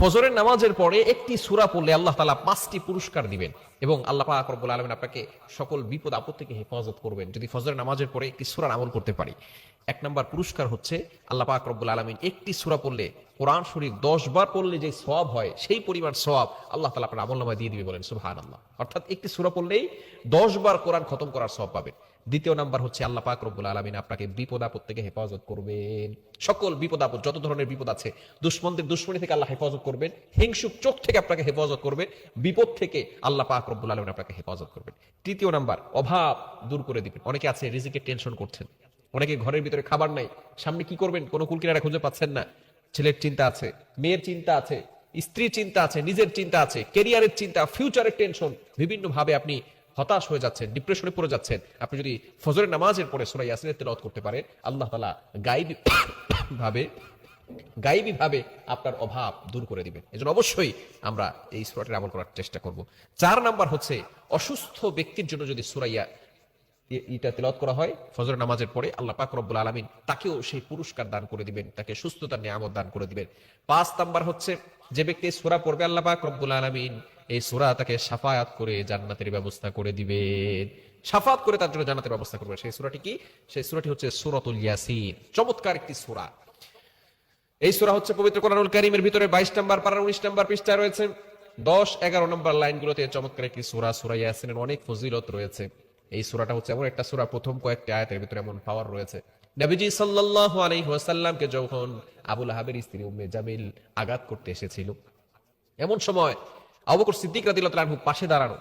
ফজরের নামাজের পরে একটি সূরা পড়লে আল্লাহ তালা পাঁচটি পুরস্কার দিবেন এবং আল্লাহ পাক রব্বুল আলামিন আপনাকে সকল বিপদ আপদ থেকে হেফাজত করবেন যদি ফজরের নামাজের পরে একটি সূরার আমল করতে পারি। এক নম্বর পুরস্কার হচ্ছে আল্লাহ পাক রব্বুল আলামিন একটি সূরা পড়লে কোরআন শরীফ দশ বার পড়লে যে সব হয় সেই পরিমাণ সব আল্লাহ তালা আপনার আমলনামায় দিয়ে দিবে বলেন সুবহানাল্লাহ। অর্থাৎ একটি সূরা পড়লেই দশ বার কোরআন খতম করার সব পাবেন। দ্বিতীয় নাম্বার হচ্ছে আল্লাহ পাক রব্বুল আলামিন আপনাকে বিপদ আপদ থেকে হেফাজত করবেন। সকল বিপদ আপদ, যত ধরনের বিপদ আছে, দুশ্মনদের দুশ্মনী থেকে আল্লাহ হেফাজত করবেন, হিংসুক চোখ থেকে আপনাকে হেফাজত করবেন, বিপদ থেকে আল্লাহ পাক রব্বুল আলামিন আপনাকে হেফাজত করবেন। তৃতীয় নাম্বার, অভাব দূর করে দিবেন। অনেকে আছে রিজিকের টেনশন করছেন। অনেকে ঘরের ভিতরে খাবার নাই। সামনে কি করবেন? কোনো কুলকিনারা খুঁজে পাচ্ছেন না। ছেলের চিন্তা আছে, মেয়ের চিন্তা আছে, স্ত্রীর চিন্তা আছে, নিজের চিন্তা আছে কেরিয়ারের চিন্তা ফিউচারের টেনশন বিভিন্ন ভাবে আপনি হতাশ হয়ে যাচ্ছেন ডিপ্রেশনে পড়ে যাচ্ছেন। আপনি যদি ফজরের নামাজের পরে সুরা ইয়াসিনের তেলাওয়াত করতে পারেন, আল্লাহ তালা গাইবী ভাবে গাইবী ভাবে আপনার অভাব দূর করে দিবেন। এজন্য অবশ্যই আমরা এই সুরাটির আমল করার চেষ্টা করব। চার নাম্বার হচ্ছে, অসুস্থ ব্যক্তির জন্য যদি সুরাইয়া এটা তেলাওয়াত করা হয় ফজর নামাজের পরে আল্লাহ পাক রব্বুল আলামিন তাকেও সেই পুরস্কার দান করে দিবেন, তাকে সুস্থতার নিয়ামত দান করে দিবেন। পাঁচ নাম্বার হচ্ছে, যে ব্যক্তি সূরা পড়বে আল্লাহ পাক রব্বুল আলামিন এই সূরা তাকে সাফায়াত করে জান্নাতের ব্যবস্থা করে দিবেন সাফাত করে তার জন্য জান্নাতের ব্যবস্থা করবে। সেই সূরাটি কি? সেই সূরাটি হচ্ছে সূরাতুল ইয়াসিন। চমৎকার একটি সূরা। এই সূরা হচ্ছে পবিত্র কোরআনুল কারীমের ভিতরে 22 নম্বর পারা 19 নম্বর পৃষ্ঠা রয়েছে। 10 11 নম্বর লাইনগুলোতে চমৎকার একটি সূরা সূরা ইয়াসিনের অনেক ফজিলত রয়েছে। এই সূরাটা হচ্ছে এমন একটা সূরা, প্রথম কয়েকটি আয়াতের ভিতরে এমন পাওয়ার রয়েছে। নবীজি সাল্লাল্লাহু আলাইহি ওয়াসাল্লামকে যখন আবুল লাহাবের স্ত্রী উম্মে জামিল আঘাত করতে এসেছিল, এমন সময় আবু বকর সিদ্দিক তাআলা আনহু পাশে দাঁড়ানো।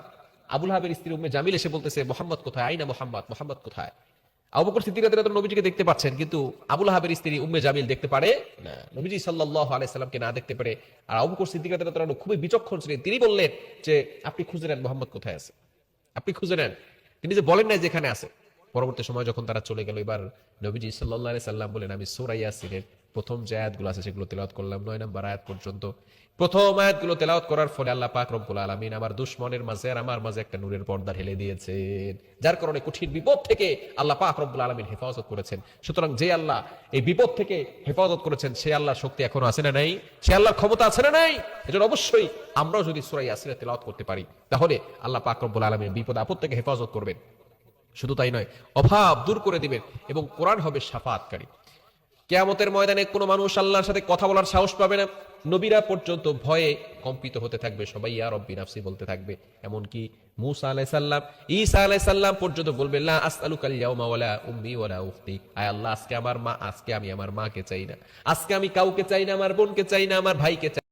আবুল হাবের স্ত্রী উম্মে জামিল এসে বলতেছে, মোহাম্মদ কোথায়? আইনা মোহাম্মদ? মোহাম্মদ কোথায়? আবু বকর সিদ্দিক রাদিয়াল্লাহু তাআলা নবীজিকে দেখতে পাচ্ছেন, কিন্তু আবুল হাবের স্ত্রী উম্মে জামিল দেখতে পারে না। নবীজি সাল্লাল্লাহু আলাইহি না দেখতে পারে, আর আবু বকর সিদ্দিক তাআলা আনহু খুবই বিচক্ষণ ছিলেন। তিনি বললেন যে, আপনি খুঁজে নেন মোহাম্মদ কোথায় আছে? আপনি খুঁজে নেন। তিনি যে বলেন নাই যেখানে আছে। পরবর্তী সময় যখন তারা চলে গেল, এবার নবীজি সাল্লাল্লাহু আলাইহি সাল্লাম বলেন, আমি সূরা ইয়াসিনের প্রথম যে আয়াতগুলো আছে সেগুলো তেলাওয়াত করলাম। নয় নাম্বার আয়াত পর্যন্ত। প্রথম আয়াতগুলো তেলাওয়াত করার ফলে আল্লাহ পাক রব্বুল আলামিন আমার দুশ্মনের মাঝে আর আমার মাঝে একটা নূরের পর্দা ঢেলে দিয়েছেন। যার কারণে কঠিন বিপদ থেকে আল্লাহ পাক রব্বুল আলামিন হেফাজত করেছেন। সুতরাং যে আল্লাহ এই বিপদ থেকে হেফাজত করেছেন, সে আল্লাহর শক্তি এখনও আছে না নাই? সে আল্লাহর ক্ষমতা আছে না নাই? এজন্য অবশ্যই আমরাও যদি সূরা ইয়াসিনের তেলাওয়াত করতে পারি, তাহলে আল্লাহ পাক রব্বুল আলামিন বিপদ আপদ থেকে হেফাজত করবেন। শুধু তাই নয়, অভাব দূর করে দিবেন এবং কোরআন হবে সাফাতকারী। কেয়ামতের ময়দানে কোনো মানুষ আল্লাহর সাথে কথা বলার সাহস পাবে না। নবীরা পর্যন্ত ভয়ে কম্পিত হতে থাকবে। সবাই, ইয়া রব্বি নাফসি বলতে থাকবে। এমনকি মুসা আলাহ সাল্লাম ঈসা আলাহ সাল্লাম পর্যন্ত বলবে, লা আসআলুকাল ইয়াউমা ওয়ালা উম্মি ওয়ালা উখতি। আয় আল্লাহ, আজকে আমার মা, আজকে আমি আমার মাকে চাই না। আজকে আমি কাউকে চাই না, আমার বোনকে চাই না, আমার ভাইকে চাই